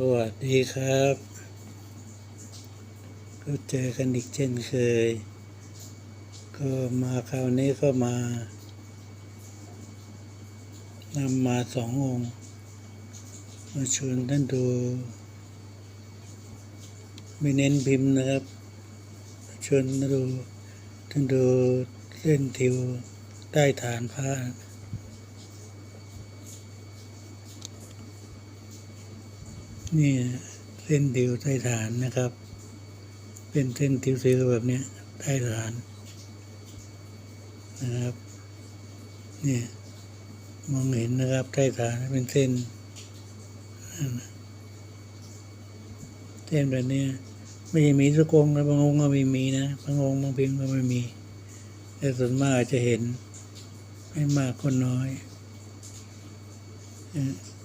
สวัสดีครับก็เจอกันอีกเช่นเคย ก็มาคราวนี้ก็มานำมาสององค์มาชวนท่านดู ไม่เน้นพิมพ์นะครับ ชวนมาดูท่านดูเล่นทิวใต้ฐานพร นี่เส้นดิวใต้ฐานนะครับ เป็นเส้นทิวซิวแบบนี้ใต้ฐานนะครับเนี่ยมองเห็นนะครับใต้ฐานเป็นเส้นเส้นแบบนี้ไม่ใช่มีทุกงนะบางองค์ก็ไม่มีนะบางองค์บางพิมพ์ก็ไม่มี แต่ส่วนมากจะเห็น ไม่มากก็น้อยเ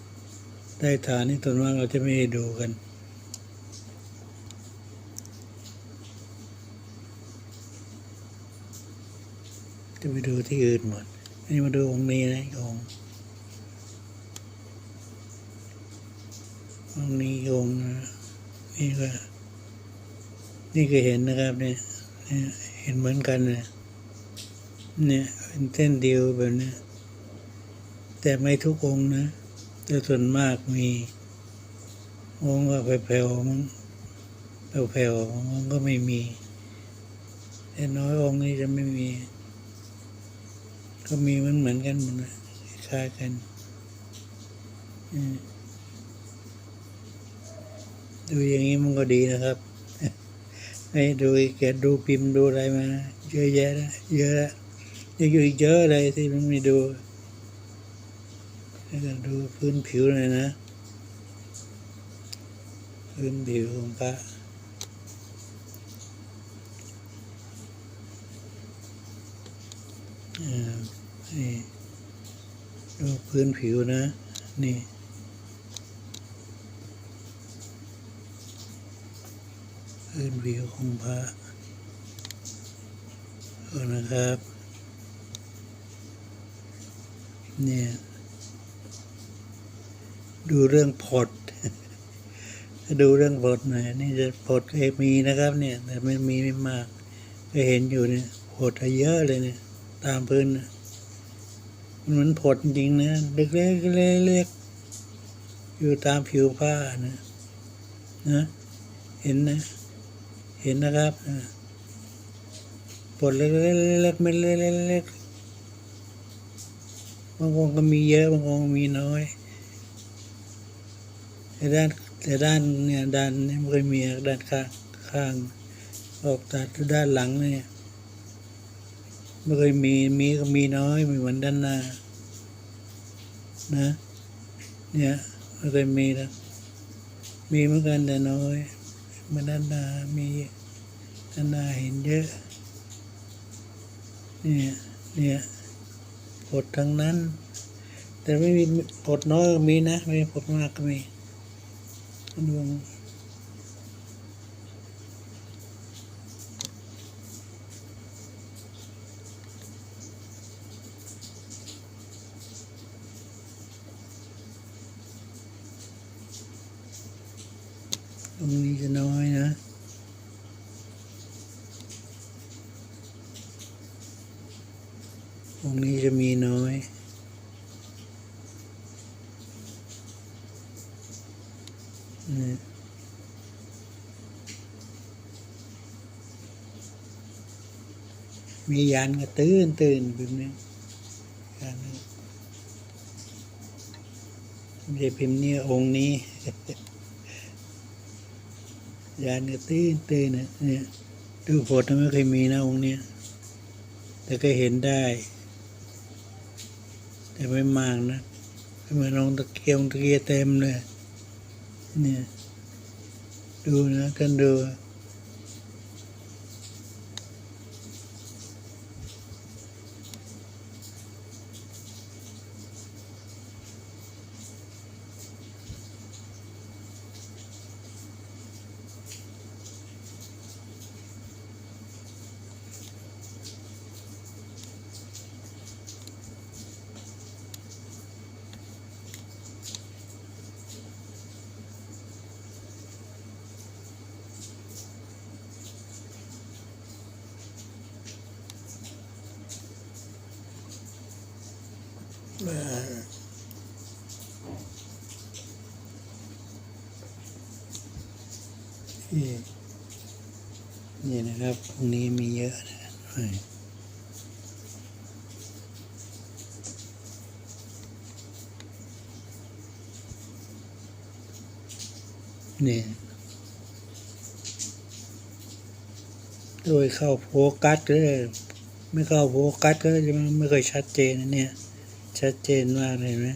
อ่อใต้ฐานนี่ส่วนมากเราจะไม่ดูกันจะไปดูที่อื่นหมด อันนี้มาดูองค์นี้นะอีกองค์องค์นี้องค์นี่ก็ นี่ก็เห็นนะครับเนี่ยเนี่ยเห็นเหมือนกันนะเนี่ยเป็นเส้นเดียวแบบนี้แต่ไม่ทุกองค์นะ แต่ส่วนมากมีองค์ก็แผ่วๆมั้งแผ่วๆองค์ก็ไม่มี แต่น้อยองค์นี้จะไม่มี ก็มีมันเหมือนกันหมดนะคล้ายกันดูอย่างนี้มันก็ดีนะครับให้ดูแกดูพิมพ์ดูอะไรมาเยอะแยะนะเยอะแล้วยังอยู่อีกเยอะเลยที่มันไม่ดู แล้ดูพื้นผิวหน่อยนะ พื้นผิวของพระอ่านี่ดูพื้นผิวนะ นี่พื้นผิวของพระดูนะครับ เนี่ย ดูเรื่องพอดดูเรื่องพอดหน่อยนี่จะพอดเคยมีนะครับ เนี่ย แต่ไม่มีไม่มากก็เห็นอยู่เนี่ยพอดเยอะเลยเนี่ย ตามพื้นนะมันเหมือนพอดจริงนะเล็กๆเล็กๆอยู่ตามผิวผ้านะนะเห็นนะ เห็นนะครับนะพอดเล็กๆเล็กๆไม่เล็กๆบางองค์ก็มีเยอะบางองค์มีน้อย แต่ด้านแต่ด้านเนี่ยด้านนี้ไม่เคยมีด้านข้างข้างออกตัดด้านหลังเนี่ยไม่เคยมีมีก็มีน้อยไม่เหมือนด้านหน้านะเนี่ยไม่เคยมีนะมีเหมือนกันแต่น้อยไมาด้านหน้ามีด้านหน้าเห็นเยอะเนี่ยเนี่ยผดทั้งนั้น แต่ไม่มีผดน้อยก็มีนะ ไม่มีผดมากก็มี ดวงตรงนี้จะน้อยนะ ตรงนี้จะมีน้อย นี่ มียานก็ตื่นตื่นแบบนี้ยานนี้ไม่ใช่พิมพ์นี้องค์นี้ยานก็ตื่นตื่นเนี่ยดูโฟตไม่เคยมีนะองค์เนี้ยแต่ก็เห็นได้ แต่ไม่มากนะเหมือนองค์ตะเกียงตะเกียเต็มเลยเนี่ยดูนะกันดู ที่นี่นะครับตรงนี้มีเยอะนะนี่โดยเข้าโฟกัสก็ได้ไม่เข้าโฟกัสก็จะไม่เคยชัดเจนนะเนี่ย ชัดเจนมากเลยเห็นไหม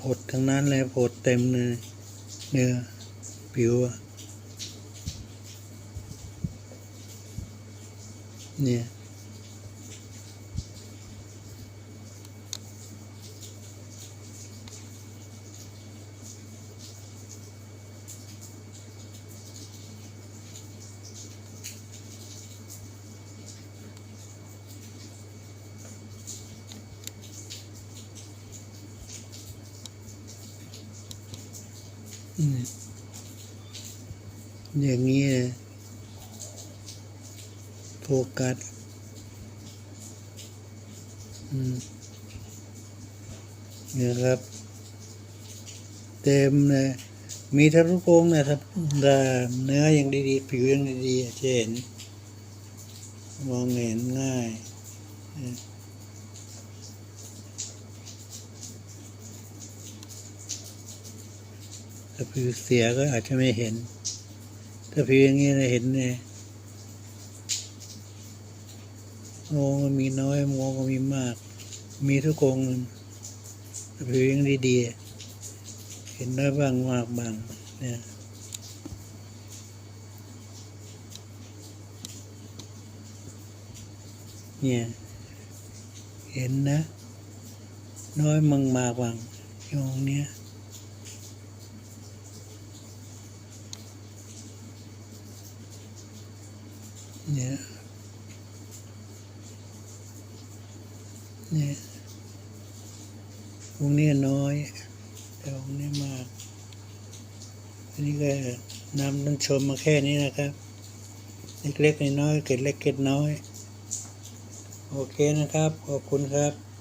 ผดทั้งนั้นเลยผดเต็มเลยเนื้อผิวเนี่ย อย่างนี้นะโฟกัสนี่ยครับ เต็มเลยมีทั้งลูกโป่งนะถ้าถ้าเนื้อยังดีๆ ผิวยังดีๆจะเห็น มองเห็นง่ายนะ ถ้าผิวเสียก็อาจจะไม่เห็น ถ้าผิวอย่างนี้นะเห็นเนี่ยมองก็มีน้อยมองก็มีมาก มีทุกองถ้าผิวยังดีๆ เห็นน้อยบ้างมากบ้างเนี่ยเนี่ยเห็นนะ น้อยมังมากบ้างยตรงเนี้ย เนี่ยเนี่ยตรงนี้น้อย แต่ตรงนี้มาก อันนี้ก็นำท่านชมมาแค่นี้นะครับ เล็กๆน้อยๆเกร็ดเล็กเกร็ดน้อย โอเคนะครับ ขอบคุณครับ